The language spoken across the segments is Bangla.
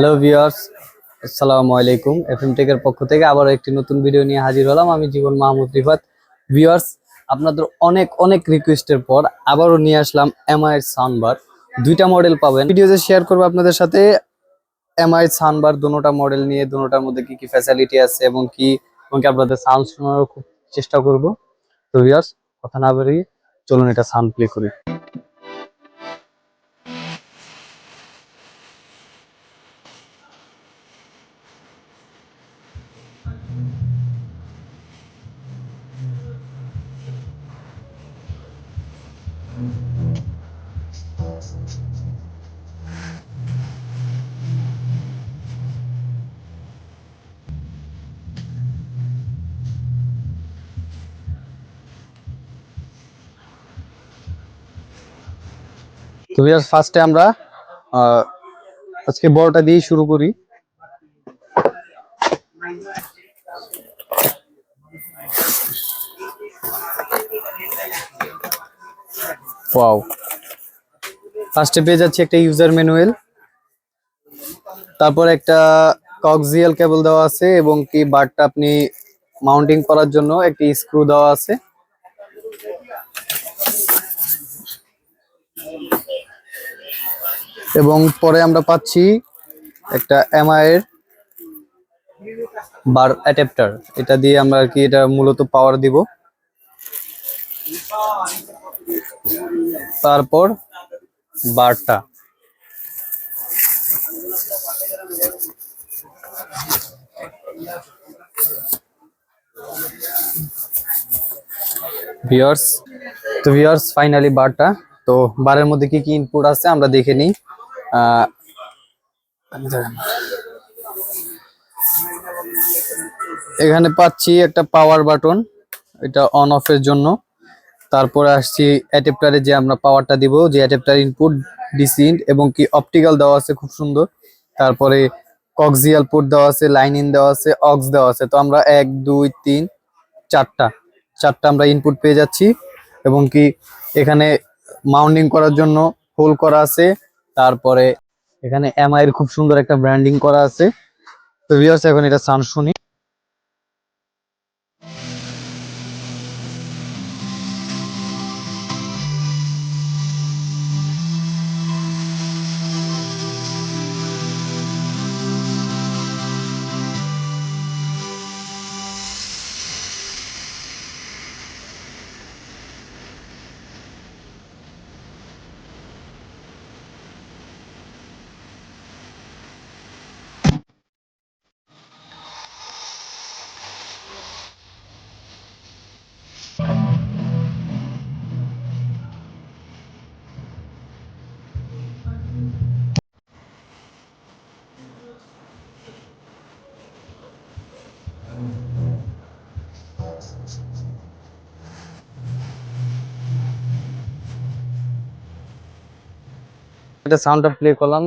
হ্যালো ভিউয়ার্স আসসালামু আলাইকুম এফএম টেকের পক্ষ থেকে আবার একটি নতুন ভিডিও নিয়ে হাজির হলাম। আমি জীবন মাহমুদ রিফাত। ভিউয়ার্স আপনাদের অনেক অনেক রিকোয়েস্টের পর আবারও নিয়ে আসলাম এমআই সানবার দুইটা মডেল পাবেন। ভিডিওতে শেয়ার করব আপনাদের সাথে এমআই সানবার দুটোটা মডেল নিয়ে দুটোটার মধ্যে কি কি ফ্যাসিলিটি আছে এবং কি এবং কি আপনাদের সাউন্ড শোনারও খুব চেষ্টা করব। তো ভিউয়ার্স কথা না বেরিয়ে চলুন এটা সাউন্ড প্লে করি। তো ভিউয়ার্স ফার্স্টে আমরা আহ, আজকে বড়টা দিয়ে শুরু করি। ওয়াও ফার্স্টে পেয়ে যাচ্ছে একটা ইউজার ম্যানুয়াল তারপর একটা কক্সিয়াল কেবল দেওয়া আছে এবং কি বারটা আপনি মাউন্টিং করার জন্য একটি স্ক্রু দেওয়া আছে। এবং পরে আমরা পাচ্ছি একটা এমআই এর বার অ্যাডাপ্টার এটা দিয়ে আমরা আর কি এটা মূলত পাওয়ার দিব। তারপর বারটা। ভিউয়ার্স তো ভিউয়ার্স ফাইনালি বারটা। তো বারের মধ্যে কি কি ইনপুট আছে আমরা দেখে নিই। এখানে পাচ্ছি একটা পাওয়ার বাটন এটা অন অফ এর জন্য। তারপরে আসছি অ্যাডাপ্টারে যে আমরা পাওয়ারটা দিব, যে অ্যাডাপ্টার ইনপুট ডিসি এবং কি অপটিক্যাল দেওয়া আছে খুব সুন্দর। তারপরে কক্সিয়াল পোর্ট দেওয়া আছে লাইন ইন দেওয়া আছে অক্স দেওয়া আছে। তো আমরা এক, দুই, তিন, চারটা চারটা আমরা ইনপুট পেয়ে যাচ্ছি। এবং কি এখানে মাউন্টিং করার জন্য হোল করা আছে। তারপরে এখানে এমআই এর খুব সুন্দর একটা ব্র্যান্ডিং করা আছে। তো ভিউয়ার্স এখন এটা সাউন্ড শুনি। এটা সাউন্ডটা প্লে করলাম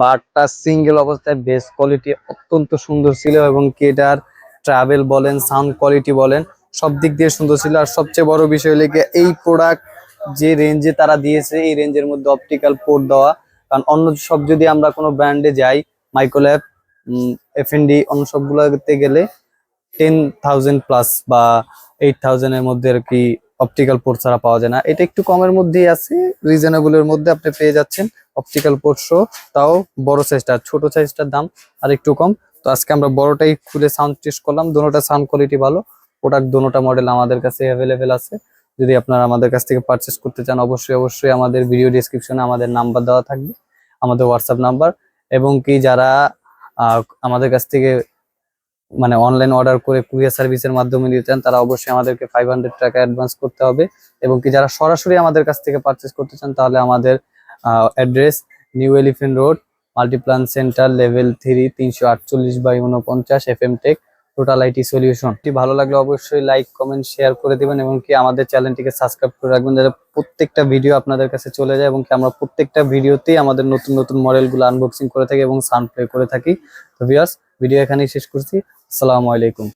বারটা সিঙ্গেল অবস্থায় বেস কোয়ালিটি অত্যন্ত সুন্দর ছিল এবং কি এটার ট্রাভেল বলেন সাউন্ড কোয়ালিটি বলেন, সব দিক দিয়ে সুন্দর ছিল। আর সবচেয়ে বড় বিষয় হলো এই প্রোডাক্ট যে রেঞ্জে তারা দিয়েছে, এই রেঞ্জের মধ্যে অপটিক্যাল পোর্ট দেওয়া। কারণ অন্য সব যদি আমরা কোনো ব্র্যান্ডে যাই মাইক্রোল্যাব এফ এন ডি অন্য সবগুলোতে গেলে টেন থাউজেন্ড প্লাস বা এইট থাউজেন্ডের মধ্যে আর কি অপটিক্যাল পোর্ট ছাড়া পাওয়া যায় না। এটা একটু কমের মধ্যেই আছে রিজনেবলের মধ্যে আপনি পেয়ে যাচ্ছেন অপটিক্যাল পোর্ট শো তাও বড় সাইজটা ছোট সাইজটার দাম, আর একটু কম। তো আজকে আমরা বড়টাই খুলে সাউন্ড টেস্ট করলাম। দোনোটা সাউন্ড কোয়ালিটি ভালো। প্রোডাক্ট দোনোটা মডেল আমাদের কাছে অ্যাভেলেবেল আছে। যদি আপনারা আমাদের কাছ থেকে পারচেস করতে চান, অবশ্যই অবশ্যই আমাদের ভিডিও ডিসক্রিপশনে আমাদের নাম্বার দেওয়া থাকবে, আমাদের হোয়াটসঅ্যাপ নাম্বার এবং কি যারা আমাদের কাছ থেকে মানে অনলাইন অর্ডার করে কুরিয়ার সার্ভিসের মাধ্যমে নিতে চান, তারা অবশ্যই আমাদেরকে ফাইভ হান্ড্রেড টাকা অ্যাডভান্স করতে হবে। এবং কি যারা সরাসরি আমাদের কাছ থেকে পারচেস করতে চান, তাহলে আমাদের address new elephant road Multiplan center level three তিনশো আটচল্লিশ বাই উনপঞ্চাশ F M tech total IT solution ভালো লাগলে অবশ্যই লাইক কমেন্ট শেয়ার করে দিবেন এবং কি আমাদের চ্যানেলটিকে সাবস্ক্রাইব করে রাখবেন, যাতে প্রত্যেকটা ভিডিও আপনাদের কাছে চলে যায় এবং কি আমরা প্রত্যেকটা ভিডিওতেই আমাদের নতুন নতুন মডেলগুলো আনবক্সিং করে থাকি এবং সাউন্ড প্লে করে থাকি। তো ভিউয়ার্স ভিডিও এখানেই শেষ করছি। আসসালামু আলাইকুম।